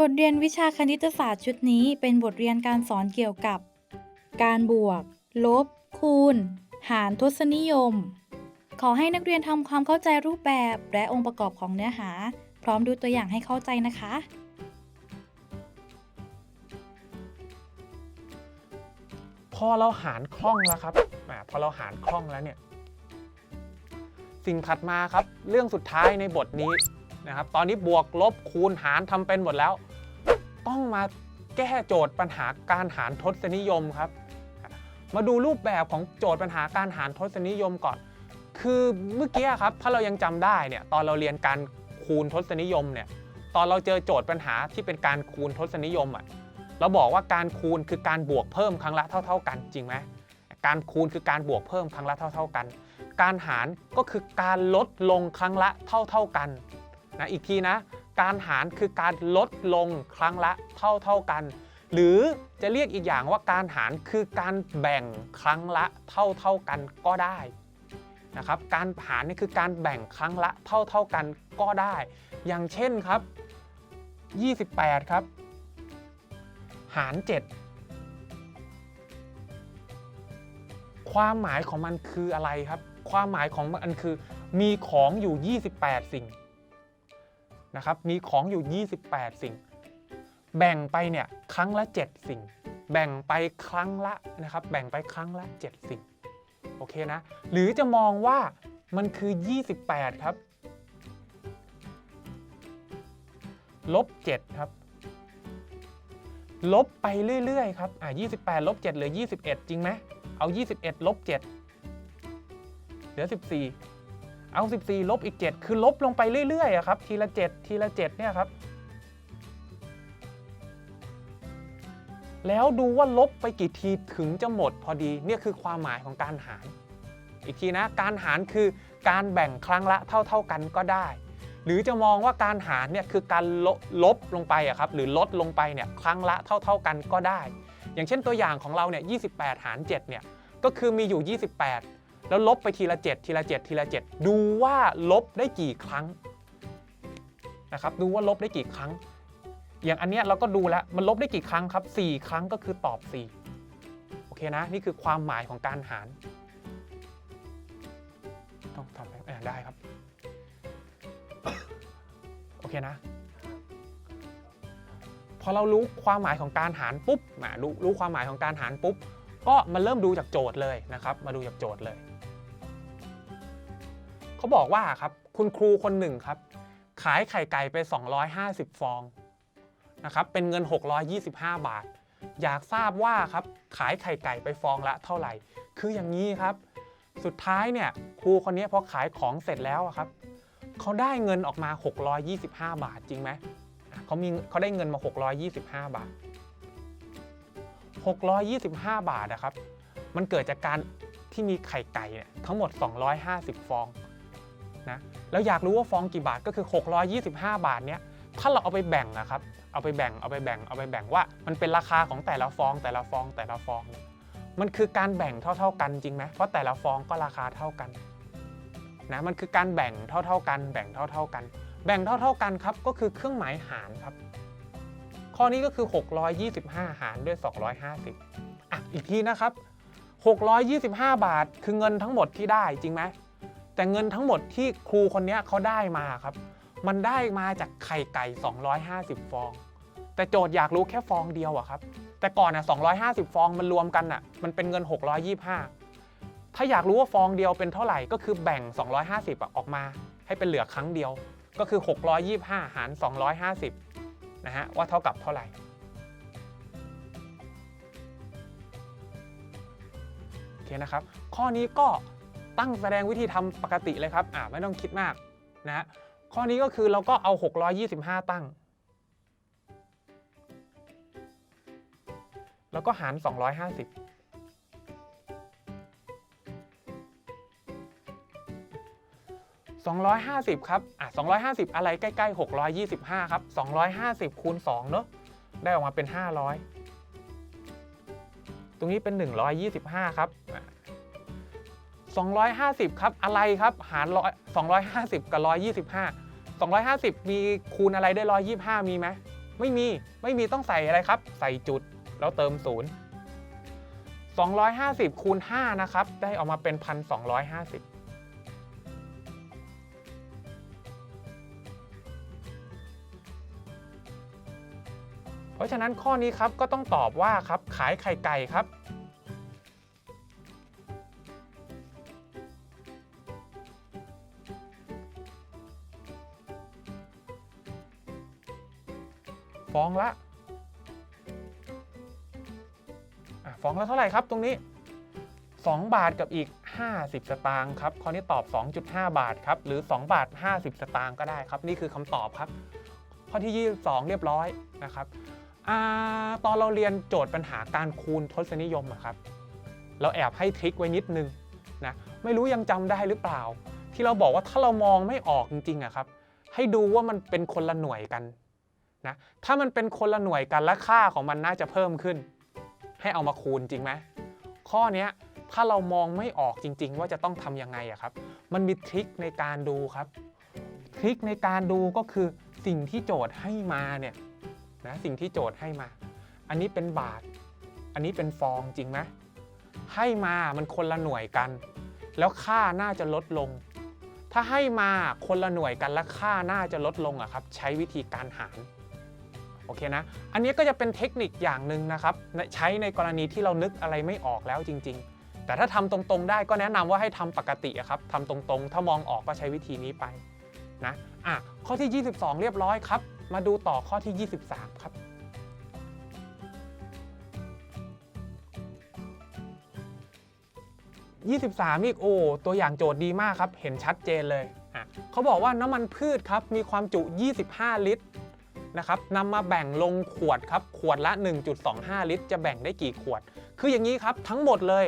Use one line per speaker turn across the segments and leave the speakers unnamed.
บทเรียนวิชาคณิตศาสตร์ชุดนี้เป็นบทเรียนการสอนเกี่ยวกับ การบวก ลบ คูณ หารทศนิยม ขอให้นักเรียนทำความเข้าใจรูปแบบและองค์ประกอบของเนื้อหา พร้อมดูตัวอย่างให้เข้าใจนะคะ
พอเราหารคล่องแล้วครับอาพอเราหารคล่องแล้วเนี่ย สิ่งถัดมาครับ เรื่องสุดท้ายในบทนี้ นะครับตอนนี้บวกลบคูณหารทำเป็นหมดแล้ว ต้องมาแก้โจทย์ปัญหาการหารทศนิยมครับ มาดูรูปแบบของโจทย์ปัญหาการหารทศนิยมก่อน คือเมื่อกี้ครับถ้าเรายังจำได้เนี่ยตอนเราเรียนการคูณทศนิยมเนี่ยตอนเราเจอโจทย์ปัญหาที่เป็นการคูณทศนิยมอะเราบอกว่าการคูณคือการบวกเพิ่มครั้งละเท่า ๆ กันจริงไหมการคูณคือการบวกเพิ่มครั้งละเท่า ๆกัน การหารก็คือการลดลงครั้งละเท่า ๆกัน นะอีกทีนะการหารคือการลดลงครั้งละเท่าๆกัน หรือจะเรียกอีกอย่างว่าการหารคือการแบ่งครั้งละเท่าๆกันก็ได้นะครับการหารนี่คือการแบ่งครั้งละเท่าๆกันก็ได้ อย่างเช่นครับ 28 ครับ หาร 7 ความหมายของมันคืออะไรครับ ความหมายของมันคือมีของอยู่ 28 สิ่ง นะครับมีของอยู่ 28 สิ่ง แบ่งไปเนี่ยครั้งละ 7 สิ่ง แบ่งไปครั้งละนะครับแบ่งไปครั้งละ 7 สิ่งโอเคนะหรือจะมองว่ามันคือ 28 ครับลบ7ครับลบไปเรื่อยๆครับอ่า28ลบ7เหลือ 21 จริงไหมเอา 21ลบ7เหลือ 14 เอา 14 ลบอีก 7 คือลบลงไปเรื่อยๆครับ ทีละ 7 ทีละ 7 เนี่ยครับ แล้วดูว่าลบไปกี่ทีถึงจะหมดพอดี เนี่ยคือความหมายของการหาร อีกทีนะ การหารคือการแบ่งครั้งละเท่า ๆกันก็ได้ หรือจะมองว่าการหารเนี่ยคือการลบลบลงไปอะครับ หรือลดลงไปเนี่ยครั้งละเท่า ๆกันก็ได้ อย่างเช่นตัวอย่างของเราเนี่ย 28 หาร 7 เนี่ย ก็คือมีอยู่ 28 แล้วลบไปทีละ 7 ทีละ 7 ทีละ 7 ดูว่าลบได้กี่ครั้งนะครับดูว่าลบได้กี่ครั้ง อย่างอันเนี้ยเราก็ดูแล้วมันลบได้กี่ครั้งครับ 4 ครั้งก็คือตอบ 4 โอเคนะ นี่คือความหมายของการหาร ต้องทำไรอะได้ครับ โอเคนะพอเรารู้ความหมายของการหารปุ๊บมารู้รู้ความหมายของการหารปุ๊บ ก็มาเริ่มดูจากโจทย์เลยนะครับ มาดูจากโจทย์เลย เขาบอกว่าครับคุณครูคนหนึ่งครับ ขายไข่ไก่ไป 250 ฟองนะครับเป็นเงิน 625 บาท อยากทราบว่าครับขายไข่ไก่ไปฟองละเท่าไหร่ คืออย่างนี้ครับ สุดท้ายเนี่ยครูคนนี้พอขายของเสร็จแล้วครับเขาได้เงินออกมา 625 บาทจริงไหมเขามีเขาได้เงินมา 625 บาท 625 บาทนะครับ มันเกิดจากการที่มีไข่ไก่เนี่ยทั้งหมด 250 ฟอง นะแล้วอยากรู้ว่าฟองกี่บาทก็คือ 625 บาทเนี่ยถ้าเราเอาไปแบ่งนะครับ เอาไปแบ่ง เอาไปแบ่ง เอาไปแบ่งว่า มันเป็นราคาของแต่ละฟอง แต่ละฟองแต่ละฟอง มันคือการแบ่งเท่า ๆ กันจริงไหมเพราะแต่ละฟองก็ราคาเท่ากันนะ มันคือการแบ่งเท่า ๆกัน แบ่งเท่า ๆกัน แบ่งเท่า ๆกันครับ ก็คือเครื่องหมายหารครับ ข้อนี้ก็คือ 625 หารด้วย 250อะอีกทีนะครับ 625 บาทคือเงินทั้งหมดที่ได้จริงไหม แต่เงินทั้งหมดที่ครูคนนี้เขาได้มาครับ มันได้มาจากไข่ไก่ 250 ฟอง แต่โจทย์อยากรู้แค่ฟองเดียวอะครับ แต่ก่อนอะ250 ฟองมันรวมกันอะมันเป็นเงิน 625 ถ้าอยากรู้ว่าฟองเดียวเป็นเท่าไหร่ก็คือแบ่ง 250อะออกมา ให้เป็นเหลือครั้งเดียว ก็คือ 625 หาร 250 นะฮะว่าเท่ากับเท่าไหร่โอเคนะครับ ข้อนี้ก็ ตั้งแสดงวิธีทำปกติเลยครับอ่าไม่ต้องคิดมากนะฮะข้อนี้ก็คือเราก็เอา 625 ตั้ง แล้วก็หาร 250 250 ครับ อะ 250 อะไรใกล้ๆ 625 ครับ 250 คูณ 2 เนอะ ได้ออกมาเป็น 500 ตรงนี้เป็น 125 ครับอะ 250 ครับ อะไรครับ หารร้อย250 กับ 125 250 มีคูณอะไรได้ 125 มีไหมไม่มี ไม่มีต้องใส่อะไรครับ ใส่จุด แล้วเติมศูนย์250 คูณ 5 นะครับ ได้ออกมาเป็น 1,250เพราะฉะนั้นข้อนี้ครับก็ต้องตอบว่าครับขายไข่ไก่ครับ องละฟองละเท่าไหร่ครับตรงนี้ 2 บาทกับอีก 50 สตางค์ครับข้อนี้ตอบ 2.5 บาทครับ หรือ 2 บาท 50 สตางค์ก็ได้ครับ นี่คือคำตอบครับ ข้อที่ 22 เรียบร้อยนะครับอตอนเราเรียนโจทย์ปัญหาการคูณทศนิยมครับ เราแอบให้ทริคไว้นิดนึงนะ ไม่รู้ยังจำได้หรือเปล่า ที่เราบอกว่าถ้าเรามองไม่ออกจริงๆอะครับ ให้ดูว่ามันเป็นคนละหน่วยกัน นะถ้ามันเป็นคนละหน่วยกันและค่าของมันน่าจะเพิ่มขึ้น ให้เอามาคูณจริงไหมข้อนี้ถ้าเรามองไม่ออกจริง ๆ ว่าจะต้องทำยังไงอะครับ มันมีทริคในการดูครับทริคในการดูก็คือสิ่งที่โจทย์ให้มาเนี่ยนะสิ่งที่โจทย์ให้มา อันนี้เป็นบาท อันนี้เป็นฟองจริงไหมให้มามันคนละหน่วยกัน แล้วค่าน่าจะลดลง ถ้าให้มาคนละหน่วยกันและค่าน่าจะลดลงอะครับ ใช้วิธีการหาร โอเคนะ อันนี้ก็จะเป็นเทคนิคอย่างหนึ่งนะครับใช้ในกรณีที่เรานึกอะไรไม่ออกแล้วจริง ๆ แต่ถ้าทำตรงๆ ได้ก็แนะนำว่าให้ทำปกติครับทำตรงๆ ถ้ามองออกก็ใช้วิธีนี้ไปนะอะข้อที่ 22 เรียบร้อยครับ มาดูต่อข้อที่ 23 ครับ23นี่โอ้ตัวอย่างโจทย์ดีมากครับ เห็นชัดเจนเลยอะเขาบอกว่าน้ำมันพืชครับ มีความจุ 25 ลิตร นะครับนำมาแบ่งลงขวดครับขวดละ 1.25 ลิตร จะแบ่งได้กี่ขวด คืออย่างนี้ครับทั้งหมดเลย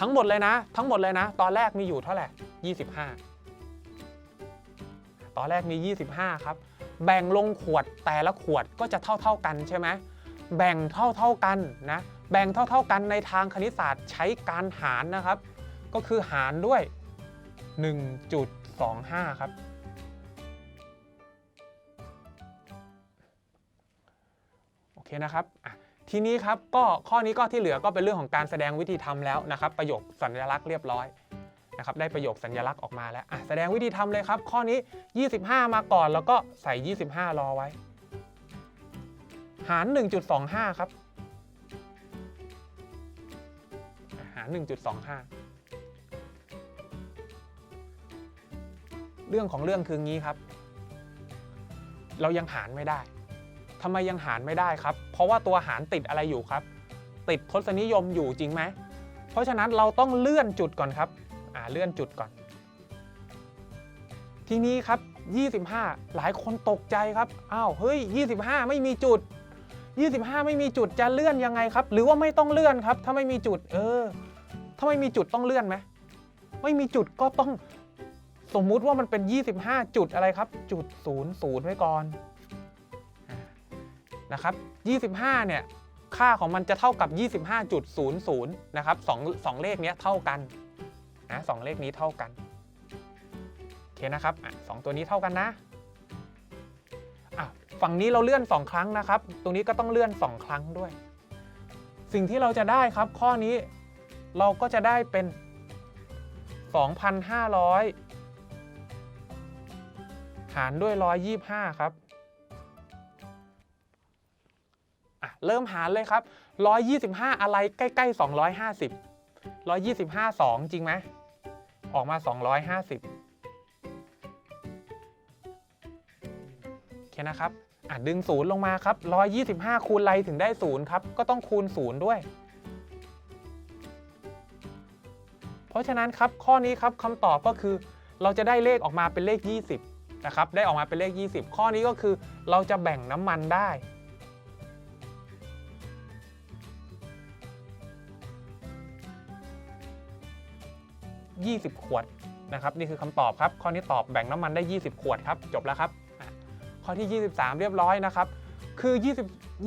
ทั้งหมดเลยนะ ทั้งหมดเลยนะ ตอนแรกมีอยู่เท่าไหร่ 25 ตอนแรกมี 25 ครับ แบ่งลงขวดแต่ละขวดก็จะเท่าเท่าๆกันใช่ไหมแบ่งเท่าเท่าๆกันนะแบ่งเท่าเท่าๆกันในทางคณิตศาสตร์ใช้การหารนะครับ ก็คือหารด้วย 1.25 ครับ เคนะครับทีนี้ครับก็ข้อนี้ก็ที่เหลือก็เป็นเรื่องของการแสดงวิธีทำแล้วนะครับ ประโยคสัญลักษณ์เรียบร้อยนะครับได้ประโยคสัญลักษณ์ออกมาแล้วอะแสดงวิธีทำเลยครับ ข้อนี้ 25 มาก่อนแล้วก็ใส่ 25 รอไว้ หาร 1.25 ครับอะหาร 1.25 เรื่องของเรื่องคืองี้ครับ เรายังหารไม่ได้ ทำไมยังหารไม่ได้ครับ เพราะว่าตัวหารติดอะไรอยู่ครับ ติดทศนิยมอยู่จริงไหม เพราะฉะนั้นเราต้องเลื่อนจุดก่อนครับอ่าเลื่อนจุดก่อน ทีนี้ครับ 25 หลายคนตกใจครับอ้าวเฮ้ย 25 ไม่มีจุด 25 ไม่มีจุดจะเลื่อนยังไงครับ หรือว่าไม่ต้องเลื่อนครับ ถ้าไม่มีจุด เออ ถ้าไม่มีจุดต้องเลื่อนไหมไม่มีจุดก็ต้องสมมุติว่ามันเป็น 25 จุดอะไรครับ จุด 00 ไว้ก่อน นะครับ25เนี่ยค่าของมันจะเท่ากับ 25.00นะครับสองสองเลขเนี้ยเท่ากันนะสองเลขนี้เท่ากันโอเคนะครับสองตัวนี้เท่ากันนะอะฝั่งนี้เราเลื่อน 2 ครั้งนะครับ ตรงนี้ก็ต้องเลื่อน 2 ครั้งด้วย สิ่งที่เราจะได้ครับข้อนี้เราก็จะได้เป็น 2,500 หารด้วย 125 ครับ เริ่มหารเลยครับ 125 อะไรใกล้ๆ 250 125 2 จริงไหมออกมา 250 โอเคนะครับอะดึง0ลงมาครับ 125 คูณอะไรถึงได้0ครับ ก็ต้องคูณ0ด้วย เพราะฉะนั้นครับข้อนี้ครับคำตอบก็คือ เราจะได้เลขออกมาเป็นเลข 20 นะครับ ได้ออกมาเป็นเลข 20 ข้อนี้ก็คือเราจะแบ่งน้ำมันได้ 20 ขวดนะครับนี่คือคำตอบครับ ข้อนี้ตอบแบ่งน้ำมันได้ 20 ขวดครับ จบแล้วครับ ข้อที่ 23 เรียบร้อยนะครับ คือ 20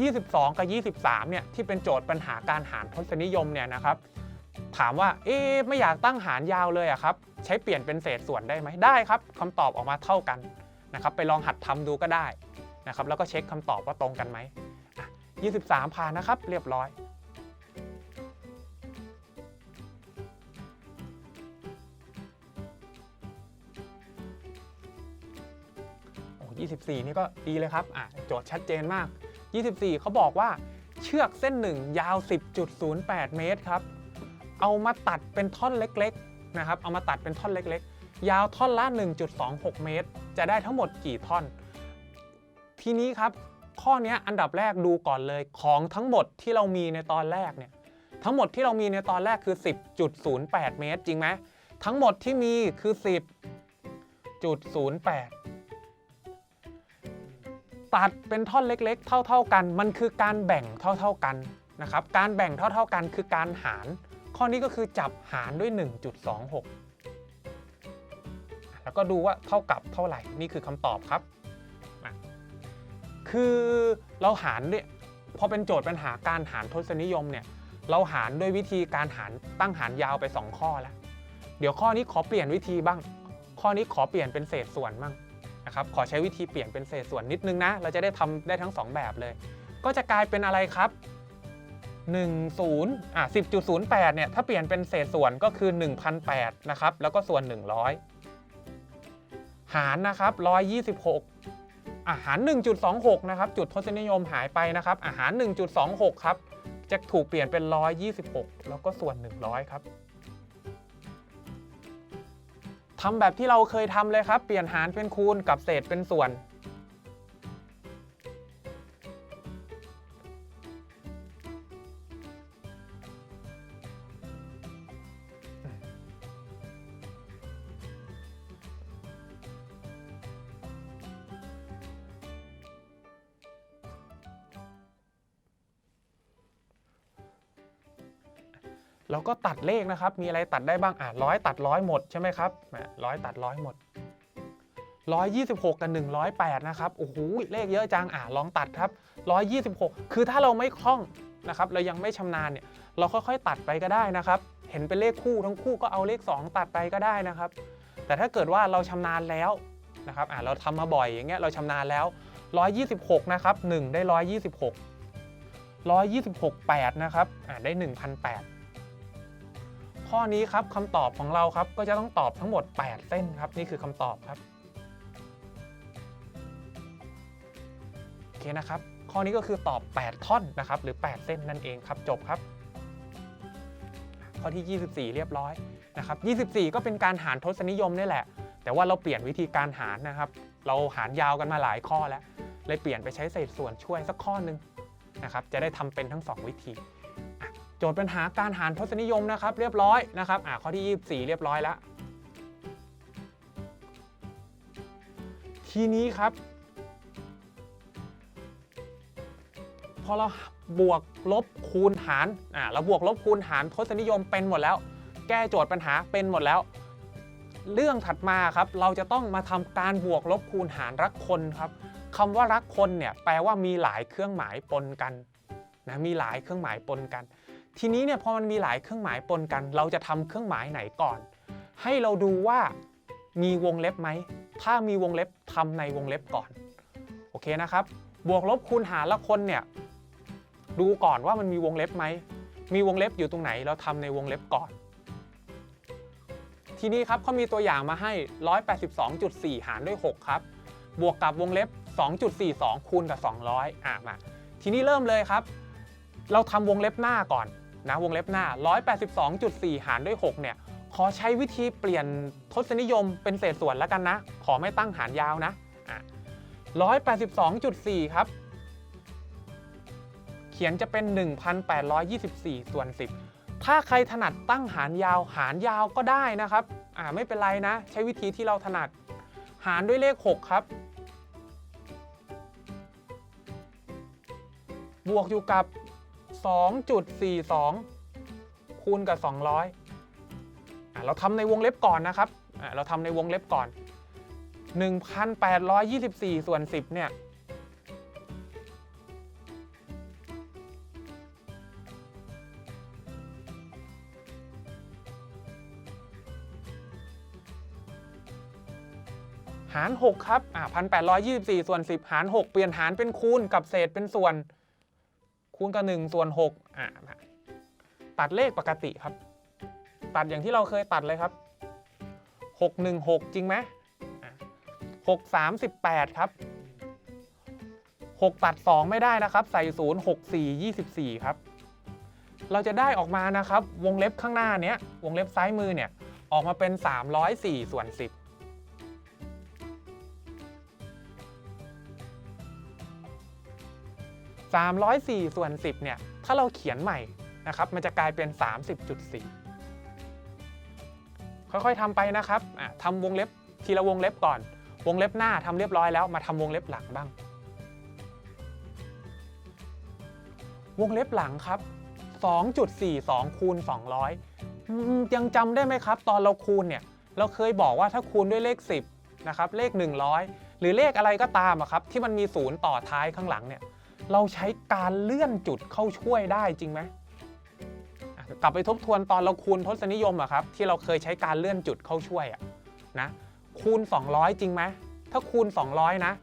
22 กับ 23 เนี่ยที่เป็นโจทย์ปัญหาการหารทศนิยมเนี่ยนะครับ ถามว่าเอ๊ไม่อยากตั้งหารยาวเลยอะครับ ใช้เปลี่ยนเป็นเศษส่วนได้ไหมได้ครับคำตอบออกมาเท่ากันนะครับไปลองหัดทำดูก็ได้นะครับแล้วก็เช็คคำตอบว่าตรงกันไหมอะ23 ผ่านนะครับ เรียบร้อย 24 นี่ก็ดีเลยครับอะโจทย์ชัดเจนมาก 24 เขาบอกว่าเชือกเส้นหนึ่งยาว 10.08 เมตรครับ เอามาตัดเป็นท่อนเล็กๆนะครับ เอามาตัดเป็นท่อนเล็กๆ ยาวท่อนละ 1.26 เมตร จะได้ทั้งหมดกี่ท่อน ทีนี้ครับ ข้อนี้อันดับแรกดูก่อนเลยของทั้งหมดที่เรามีในตอนแรกเนี่ย ทั้งหมดที่เรามีในตอนแรกคือ 10.08 เมตร จริงไหม ทั้งหมดที่มีคือ 10.08 ตัดเป็นท่อนเล็กๆ เท่า ๆกัน มันคือการแบ่งเท่า ๆกันนะครับการแบ่งเท่า ๆกันคือการหาร ข้อนี้ก็คือจับหารด้วย 1.26 แล้วก็ดูว่าเท่ากับเท่าไหร่นี่คือคำตอบครับ คือเราหารเนี่ยพอเป็นโจทย์ปัญหาการหารทศนิยมเนี่ยเราหารด้วยวิธีการหารตั้งหารยาวไป 2 ข้อแล้ว เดี๋ยวข้อนี้ขอเปลี่ยนวิธีบ้าง ข้อนี้ขอเปลี่ยนเป็นเศษส่วนบ้าง นะครับขอใช้วิธีเปลี่ยนเป็นเศษส่วนนิดนึงนะ เราจะได้ทำได้ทั้ง 2 แบบเลย ก็จะกลายเป็นอะไรครับ 1 0อะ10.08 เนี่ย ถ้าเปลี่ยนเป็นเศษส่วนก็คือ 1,008นะครับ แล้วก็ส่วน 100 หารนะครับ 126 อาหาร 1.26 นะครับ จุดทศนิยมหายไปนะครับ อาหาร 1.26 ครับ จะถูกเปลี่ยนเป็น 126 แล้วก็ส่วน 100 ครับ ทำแบบที่เราเคยทำเลยครับ เปลี่ยนหารเป็นคูณกับเศษเป็นส่วน แล้วก็ตัดเลขนะครับ มีอะไรตัดได้บ้างอะร้อยตัดร้อยหมดใช่ไหมครับร้อยตัดร้อยหมด 126 กับ 108 นะครับ โอ้โห เลขเยอะจัง อะ ลองตัดครับ 126 คือถ้าเราไม่คล่องนะครับ เรายังไม่ชำนาญเนี่ย เราค่อยๆ ตัดไปก็ได้นะครับ เห็นเป็นเลขคู่ทั้งคู่ก็เอาเลข 2 ตัดไปก็ได้นะครับ แต่ถ้าเกิดว่าเราชำนาญแล้วนะครับ อะ เราทำมาบ่อยอย่างเงี้ย เราชำนาญแล้ว 126 นะครับ 1 ได้ 126 126 8 นะครับ อะ ได้ 1,008 ข้อนี้ครับคำตอบของเราครับก็จะต้องตอบทั้งหมด 8 เส้นครับ นี่คือคำตอบครับโอเคนะครับ ข้อนี้ก็คือตอบ 8 ท่อนนะครับ หรือ 8 เส้นนั่นเองครับ จบครับ ข้อที่ 24 เรียบร้อยนะครับ 24 ก็เป็นการหารทศนิยมนี่แหละ แต่ว่าเราเปลี่ยนวิธีการหารนะครับ เราหารยาวกันมาหลายข้อแล้ว เลยเปลี่ยนไปใช้เศษส่วนช่วยสักข้อนึงนะครับ จะได้ทำเป็นทั้ง 2 วิธี จทย์ปัญหาการหารทศนิยมนะครับ เรียบร้อยนะครับอ่าข้อที่ 24 เรียบร้อยแล้ว ทีนี้ครับ พอเราบวกลบคูณหารอ่าเราบวกลบคูณหารทศนิยมเป็นหมดแล้ว แก้โจทย์ปัญหาเป็นหมดแล้ว เรื่องถัดมาครับ เราจะต้องมาทำการบวกลบคูณหารรักคนครับคำว่ารักคนเนี่ยแปลว่ามีหลายเครื่องหมายปนกันนะมีหลายเครื่องหมายปนกัน ทีนี้เนี่ยพอมันมีหลายเครื่องหมายปนกัน เราจะทำเครื่องหมายไหนก่อน ให้เราดูว่ามีวงเล็บไหม ถ้ามีวงเล็บทำในวงเล็บก่อน โอเคนะครับ บวกลบคูณหารละคนเนี่ยดูก่อนว่ามันมีวงเล็บไหม มีวงเล็บอยู่ตรงไหน เราทำในวงเล็บก่อน ทีนี้ครับเขามีตัวอย่างมาให้ 182.4 หารด้วย 6 ครับ บวกกับวงเล็บ 2.42 คูณกับ 200 อะมา ทีนี้เริ่มเลยครับ เราทำวงเล็บหน้าก่อน นะวงเล็บหน้า 182.4 หารด้วย 6 เนี่ย ขอใช้วิธีเปลี่ยนทศนิยมเป็นเศษส่วนแล้วกันนะ ขอไม่ตั้งหารยาวนะอะ182.4 ครับ เขียนจะเป็น 1,824 ส่วน 10 ถ้าใครถนัดตั้งหารยาวหารยาวก็ได้นะครับ อ่าไม่เป็นไรนะ ใช้วิธีที่เราถนัด หารด้วยเลข 6 ครับ บวกอยู่กับ 2.42 คูณกับ 200อะเราทำในวงเล็บก่อนนะครับอะเราทำในวงเล็บก่อน 1,824 ส่วน 10 เนี่ยหาร 6 ครับอ่า1,824ส่วน10หาร 6 เปลี่ยนหารเป็นคูณกับเศษเป็นส่วน คูณกับ1ส่วน6อ่าตัดเลขปกติครับ ตัดอย่างที่เราเคยตัดเลยครับ 6 1 6 จริงไหมอะ6 3 18ครับ6ตัด2ไม่ได้นะครับ ใส่0 6 4 24ครับ เราจะได้ออกมานะครับ วงเล็บข้างหน้าเนี้ยวงเล็บซ้ายมือเนี่ย ออกมาเป็น304ส่วน10 304 ส่วน 10 เนี่ย ถ้าเราเขียนใหม่นะครับ มันจะกลายเป็น 30.4 ค่อยๆทำไปนะครับทำวงเล็บทีละวงเล็บก่อน วงเล็บหน้าทำเรียบร้อยแล้ว มาทำวงเล็บหลังบ้าง วงเล็บหลังครับ 2.42 คูณ 200 ยังจำได้ไหมครับ ตอนเราคูณเนี่ย เราเคยบอกว่าถ้าคูณด้วยเลข 10นะครับ เลข 100 หรือเลขอะไรก็ตามอะครับ ที่มันมีศูนย์ต่อท้ายข้างหลังเนี่ย เราใช้การเลื่อนจุดเข้าช่วยได้จริงไหมกลับไปทบทวนตอนเราคูณทศนิยมอะครับ ที่เราเคยใช้การเลื่อนจุดเข้าช่วยอะนะคูณ 200 จริงไหมถ้าคูณ 200 นะ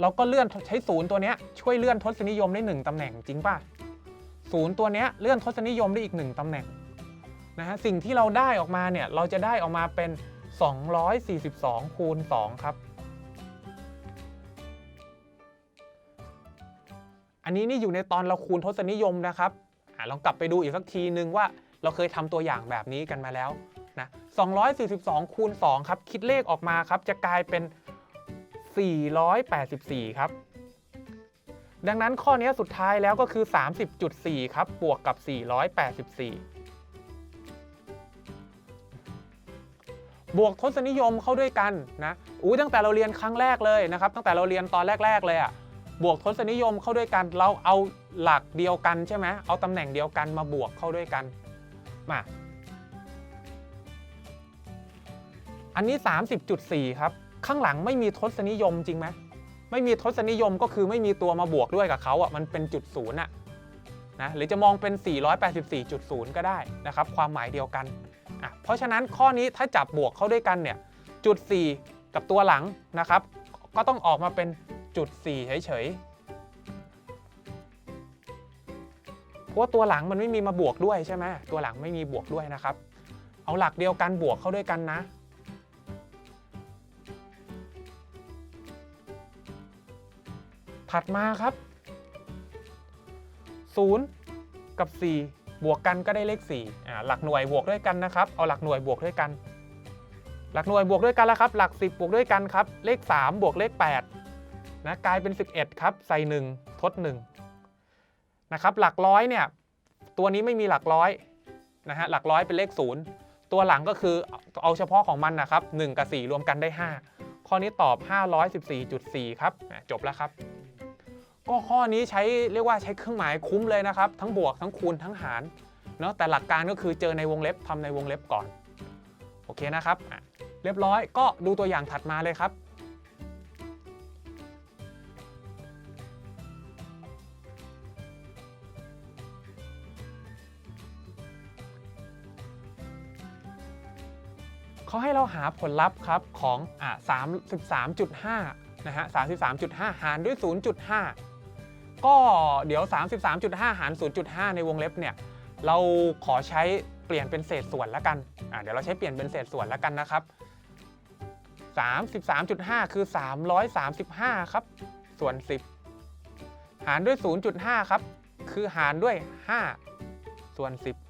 เราก็เลื่อนใช้ศูนย์ตัวเนี้ยช่วยเลื่อนทศนิยมได้ 1ตำแหน่งจริงป่ะศูนย์ตัวเนี้ยเลื่อนทศนิยมได้อีก 1ตำแหน่งนะฮะสิ่งที่เราได้ออกมาเนี่ยเราจะได้ออกมาเป็น 242คูณ2ครับ อันนี้นี่อยู่ในตอนเราคูณทศนิยมนะครับอลองกลับไปดูอีกสักทีนึงว่าเราเคยทำตัวอย่างแบบนี้กันมาแล้วนะ242คูณ2ครับคิดเลขออกมาครับจะกลายเป็น 484 ครับ ดังนั้นข้อนี้สุดท้ายแล้วก็คือ 30.4 ครับ บวกกับ 484 บวกทศนิยมเข้าด้วยกันนะอู้ตั้งแต่เราเรียนครั้งแรกเลยนะครับ ตั้งแต่เราเรียนตอนแรก ๆ เลยอะ่ะ บวกทศนิยมเข้าด้วยกัน เราเอาหลักเดียวกันใช่ไหมเอาตำแหน่งเดียวกันมาบวกเข้าด้วยกันมาอันนี้ 30.4 ครับ ข้างหลังไม่มีทศนิยมจริงไหมไม่มีทศนิยมก็คือไม่มีตัวมาบวกด้วยกับเขาอะมันเป็นจุดศูนย์อะนะหรือจะมองเป็น 484.0 ก็ได้นะครับ ความหมายเดียวกันอะเพราะฉะนั้นข้อนี้ถ้าจับบวกเข้าด้วยกันเนี่ยจุด 4 กับตัวหลังนะครับ ก็ต้องออกมาเป็น จุด4เฉยๆ เพราะว่าตัวหลังมันไม่มีมาบวกด้วยใช่ไหมตัวหลังไม่มีบวกด้วยนะครับ เอาหลักเดียวกันบวกเข้าด้วยกันนะ ถัดมาครับ 0 กับ 4 บวกกันก็ได้เลข4อ่าหลักหน่วยบวกด้วยกันนะครับ เอาหลักหน่วยบวกด้วยกันหลักหน่วยบวกด้วยกันแล้วครับ หลัก 10 บวกด้วยกันครับ เลข 3 บวกเลข 8 นะกลายเป็น 11 ครับ ใส่ 1 ทด1นะครับหลักร้อยเนี่ยตัวนี้ไม่มีหลักร้อยนะฮะหลักร้อยเป็นเลข 0 ตัวหลังก็คือเอาเฉพาะของมันนะครับ 1 กับ 4 รวมกันได้ 5 ข้อนี้ตอบ 514.4 ครับอะจบแล้วครับ ก็ข้อนี้ใช้เรียกว่าใช้เครื่องหมายคุ้มเลยนะครับ ทั้งบวกทั้งคูณทั้งหารเนาะแต่หลักการก็คือเจอในวงเล็บทำในวงเล็บก่อน โอเคนะครับเรียบร้อยก็ดูตัวอย่างถัดมาเลยครับ เขาให้เราหาผลลัพธ์ครับของอะ33.5นะฮะ33.5 หารด้วย 0.5 ก็เดี๋ยว 33.5 หาร 0.5 ในวงเล็บเนี่ยเราขอใช้เปลี่ยนเป็นเศษส่วนแล้วกันอะเดี๋ยวเราใช้เปลี่ยนเป็นเศษส่วนแล้วกันนะครับ 33.5 คือ 335 ครับ ส่วน 10 หารด้วย 0.5 ครับ คือหารด้วย 5 ส่วน 10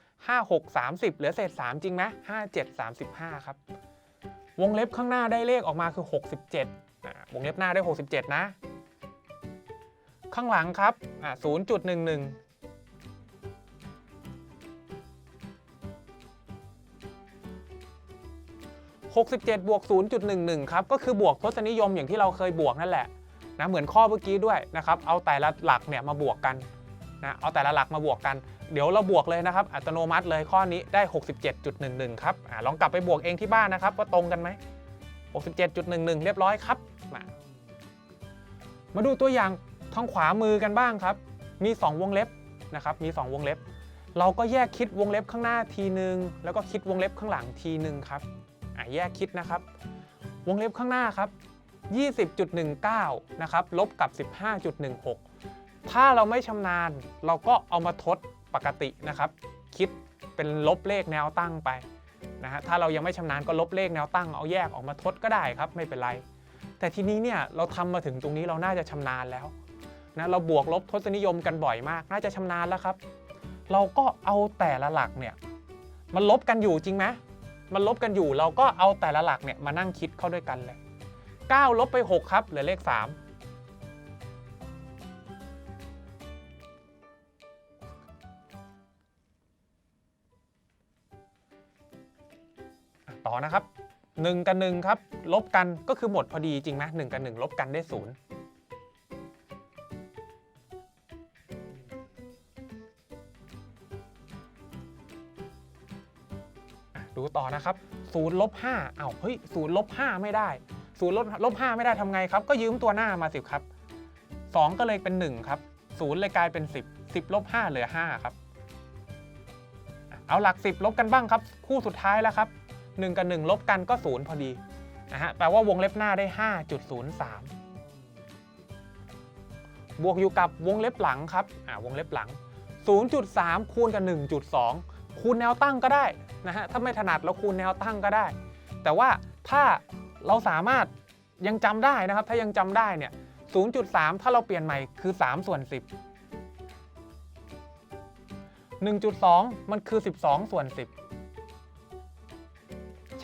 5 6 30 เหลือเศษ 3 จริงไหม5 7 35 ครับ วงเล็บข้างหน้าได้เลขออกมาคือ 67วงเล็บหน้าได้ 67 นะ ข้างหลังครับอ่า0.11 67 บวก 0.11 ครับ ก็คือบวกทศนิยมอย่างที่เราเคยบวกนั่นแหละนะเหมือนข้อเมื่อกี้ด้วยนะครับ เอาแต่ละหลักเนี่ยมาบวกกัน นะเอาแต่ละหลักมาบวกกัน เดี๋ยวเราบวกเลยนะครับ อัตโนมัติเลยข้อนี้ได้ 67.11 ครับอลองกลับไปบวกเองที่บ้านนะครับว่าตรงกันไหม 67.11 เรียบร้อยครับมามาดูตัวอย่างทางขวามือกันบ้างครับ มี 2 วงเล็บนะครับ มี 2 วงเล็บ เราก็แยกคิดวงเล็บข้างหน้าทีหนึ่งแล้วก็คิดวงเล็บข้างหลังทีหนึ่งครับแยกคิดนะครับ วงเล็บข้างหน้าครับ20.19 นะครับ ลบกับ 15.16 ถ้าเราไม่ชำนาญเราก็เอามาทดปกตินะครับ คิดเป็นลบเลขแนวตั้งไปนะฮะถ้าเรายังไม่ชำนาญก็ลบเลขแนวตั้ง เอาแยกออกมาทดก็ได้ครับไม่เป็นไร แต่ทีนี้เนี่ยเราทำมาถึงตรงนี้เราน่าจะชำนาญแล้วนะเราบวกลบทศนิยมกันบ่อยมาก น่าจะชำนาญแล้วครับ เราก็เอาแต่ละหลักเนี่ยมันลบกันอยู่จริงไหมมันลบกันอยู่เราก็เอาแต่ละหลักเนี่ยมานั่งคิดเข้าด้วยกันเลย9ลบไป 6 ครับเหลือเลข 3 ต่อนะครับ 1 กับ 1 ครับ ลบกันก็คือหมดพอดีจริงไหม1กับ 1 ลบกันได้0ดูต่อนะครับ0ลบ5อ้าวเฮ้ย0ลบ5ไม่ได้0ลบลบ5ไม่ได้ทำไงครับ ก็ยืมตัวหน้ามาสิครับ 2 ก็เลยเป็น 1 ครับ0เลยกลายเป็น 10 10ลบ5เหลือ 5 ครับ เอาหลัก 10 ลบกันบ้างครับ คู่สุดท้ายแล้วครับ 1 กับ 1 ลบกันก็ 0 พอดีนะฮะแปลว่าวงเล็บหน้าได้ 5.03 บวกอยู่กับวงเล็บหลังครับอ่าวงเล็บหลัง 0.3 คูณกับ 1.2 คูณแนวตั้งก็ได้นะฮะถ้าไม่ถนัดเราคูณแนวตั้งก็ได้ แต่ว่าถ้าเราสามารถยังจำได้นะครับ ถ้ายังจำได้เนี่ย 0.3 ถ้าเราเปลี่ยนใหม่คือ 3 ส่วน 10 1.2 มันคือ 12 ส่วน 10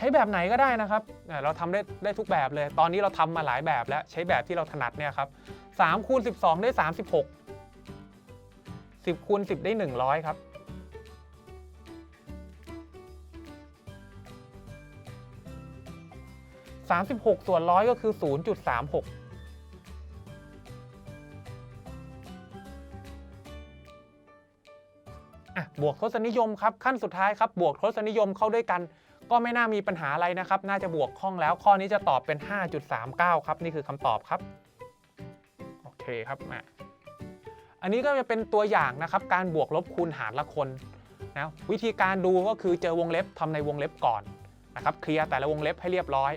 ใช้แบบไหนก็ได้นะครับ เราทำได้ได้ทุกแบบเลย ตอนนี้เราทำมาหลายแบบแล้วใช้แบบที่เราถนัดเนี่ยครับ3คูณ12 ได้ 36 10คูณ10 ได้ 100 ครับ 36 ส่วนร้อยก็คือ 0.36อะบวกทศนิยมครับขั้นสุดท้ายครับบวกทศนิยมเข้าด้วยกัน ก็ไม่น่ามีปัญหาอะไรนะครับ น่าจะบวกคล่องแล้ว ข้อนี้จะตอบเป็น 5.39 ครับ นี่คือคำตอบครับ โอเคครับมาอันนี้ก็จะเป็นตัวอย่างนะครับ การบวกลบคูณหารละคนนะวิธีการดูก็คือเจอวงเล็บทำในวงเล็บก่อนนะครับ เคลียร์แต่ละวงเล็บให้เรียบร้อย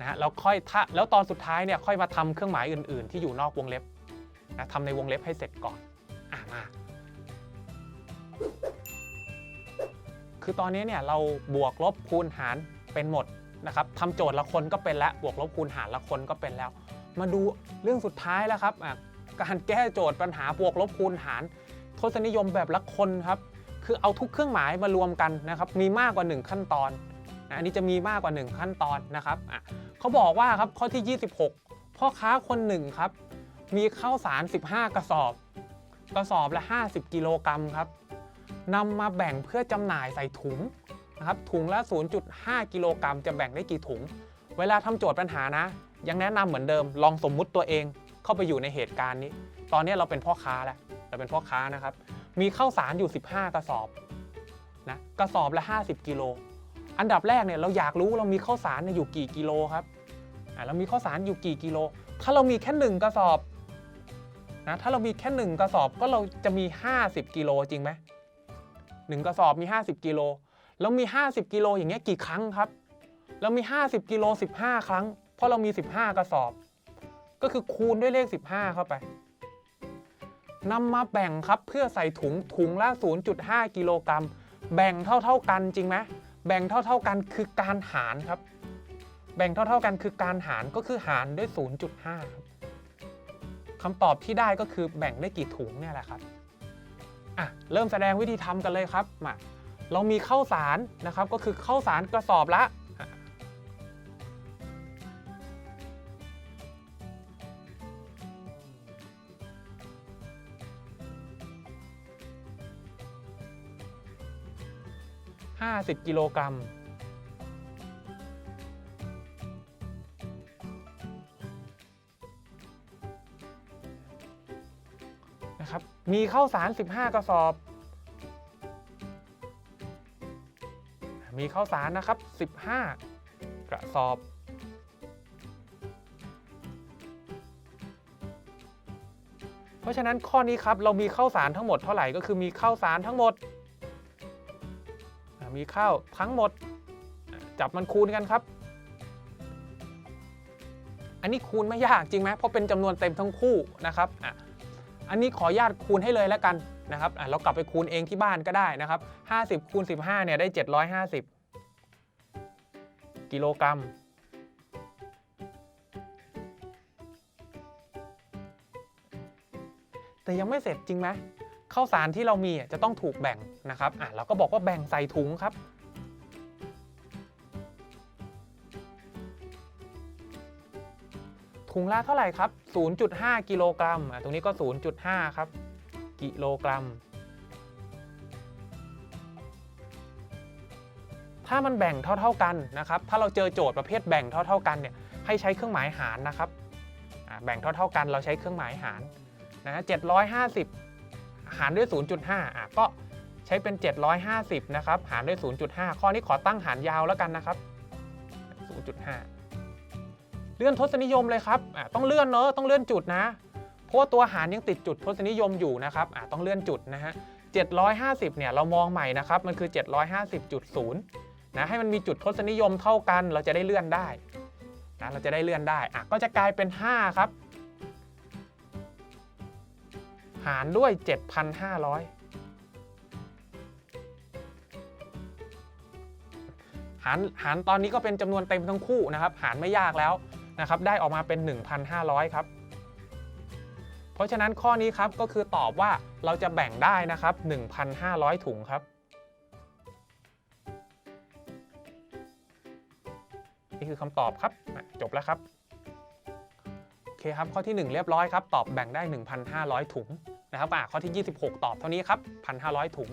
นะฮะแล้วค่อยถ้าแล้วตอนสุดท้ายเนี่ยค่อยมาทำเครื่องหมายอื่น ๆ ที่อยู่นอกวงเล็บนะทำในวงเล็บให้เสร็จก่อน คือตอนนี้เนี่ยเราบวกลบคูณหารเป็นหมดนะครับทำโจทย์ละคนก็เป็นแล้วบวกลบคูณหารละคนก็เป็นแล้ว มาดูเรื่องสุดท้ายแล้วครับการแก้โจทย์ปัญหาบวกลบคูณหารทศนิยมแบบละคนครับคือเอาทุกเครื่องหมายมารวมกันนะครับมีมากกว่า 1 ขั้นตอนอันนี้จะมีมากกว่า 1 ขั้นตอนนะครับเขาบอกว่าครับข้อที่ 26 พ่อค้าคนหนึ่งครับมีข้าวสาร 15 กระสอบ กระสอบละ 50 กิโลกรัมครับ นำมาแบ่งเพื่อจำหน่ายใส่ถุงนะครับถุงละ 0.5 กิโลกรัมจะแบ่งได้กี่ถุง เวลาทำโจทย์ปัญหานะ ยังแนะนำเหมือนเดิม ลองสมมุติตัวเองเข้าไปอยู่ในเหตุการณ์นี้ ตอนนี้เราเป็นพ่อค้าแล้วเราเป็นพ่อค้านะครับ มีข้าวสารอยู่ 15 กระสอบนะกระสอบละ 50 กิโล อันดับแรกเนี่ยเราอยากรู้เรามีข้าวสารอยู่กี่กิโลครับอ่าเรามีข้าวสารอยู่กี่กิโล ถ้าเรามีแค่หนึ่งกระสอบนะถ้าเรามีแค่หนึ่งกระสอบก็เราจะมี 50 กิโลจริงไหม หนึ่งกระสอบมี 50 กิโล แล้วมี 50 กิโลอย่างเงี้ยกี่ครั้งครับเรามี 50 กิโล 15 ครั้ง เพราะเรามี 15 กระสอบ ก็คือคูณด้วยเลข 15 เข้าไปนำมาแบ่งครับเพื่อใส่ถุงถุงละ 0.5 กิโลกรัม แบ่งเท่าๆกันจริงไหมแบ่งเท่าๆกันคือการหารครับ แบ่งเท่าๆกันคือการหารก็คือหารด้วย 0.5 ครับคำตอบที่ได้ก็คือแบ่งได้กี่ถุงเนี่ยแหละครับ อะเริ่มแสดงวิธีทำกันเลยครับมาเรามีข้าวสารนะครับ ก็คือข้าวสารกระสอบละอะ50 กิโลกรัม นะครับ มีข้าวสาร 15 กระสอบ มีข้าวสารนะครับ 15 กระสอบ เพราะฉะนั้นข้อนี้ครับเรามีข้าวสารทั้งหมดเท่าไหร่ก็คือมีข้าวสารทั้งหมด มีข้าวทั้งหมด จับมันคูณกันครับอันนี้คูณไม่ยากจริงไหมเพราะเป็นจำนวนเต็มทั้งคู่นะครับอะ อันนี้ขออนุญาตคูณให้เลยแล้วกันนะครับอะเรากลับไปคูณเองที่บ้านก็ได้นะครับ50คูณ15เนี่ยได้ 750 กิโลกรัมแต่ยังไม่เสร็จจริงไหมข้าวสารที่เรามีอะจะต้องถูกแบ่งนะครับอะเราก็บอกว่าแบ่งใส่ถุงครับ ถุงละเท่าไหร่ครับ 0.5 กิโลกรัม อะ ตรงนี้ก็ 0.5 ครับ กิโลกรัม ถ้ามันแบ่งเท่า ๆกันนะครับ ถ้าเราเจอโจทย์ประเภทแบ่งเท่า ๆ กันเนี่ย ให้ใช้เครื่องหมายหารนะครับ แบ่งเท่า ๆกัน เราใช้เครื่องหมายหารนะฮะ750 หารด้วย 0.5 อะ ก็ใช้เป็น 750 นะครับ หารด้วย 0.5 ข้อนี้ขอตั้งหารยาวแล้วกันนะครับ 0.5 เลื่อนทศนิยมเลยครับต้องเลื่อนเนอะต้องเลื่อนจุดนะ เพราะว่าตัวหารยังติดจุดทศนิยมอยู่นะครับต้องเลื่อนจุดนะฮะ750เนี่ยเรามองใหม่นะครับมันคือ 750.0นะให้มันมีจุดทศนิยมเท่ากันเราจะได้เลื่อนได้นะเราจะได้เลื่อนได้อะก็จะกลายเป็น 5 ครับ หารด้วย 7,500 หารหารตอนนี้ก็เป็นจำนวนเต็มทั้งคู่นะครับ หารไม่ยากแล้ว นะครับได้ออกมาเป็น 1,500 ครับ เพราะฉะนั้นข้อนี้ครับก็คือตอบว่าเราจะแบ่งได้นะครับ 1,500 ถุงครับ นี่คือคำตอบครับจบแล้วครับโอเคครับข้อที่ 1 เรียบร้อยครับ ตอบแบ่งได้ 1,500 ถุงนะครับข้อที่ 26 ตอบเท่านี้ครับ 1,500 ถุง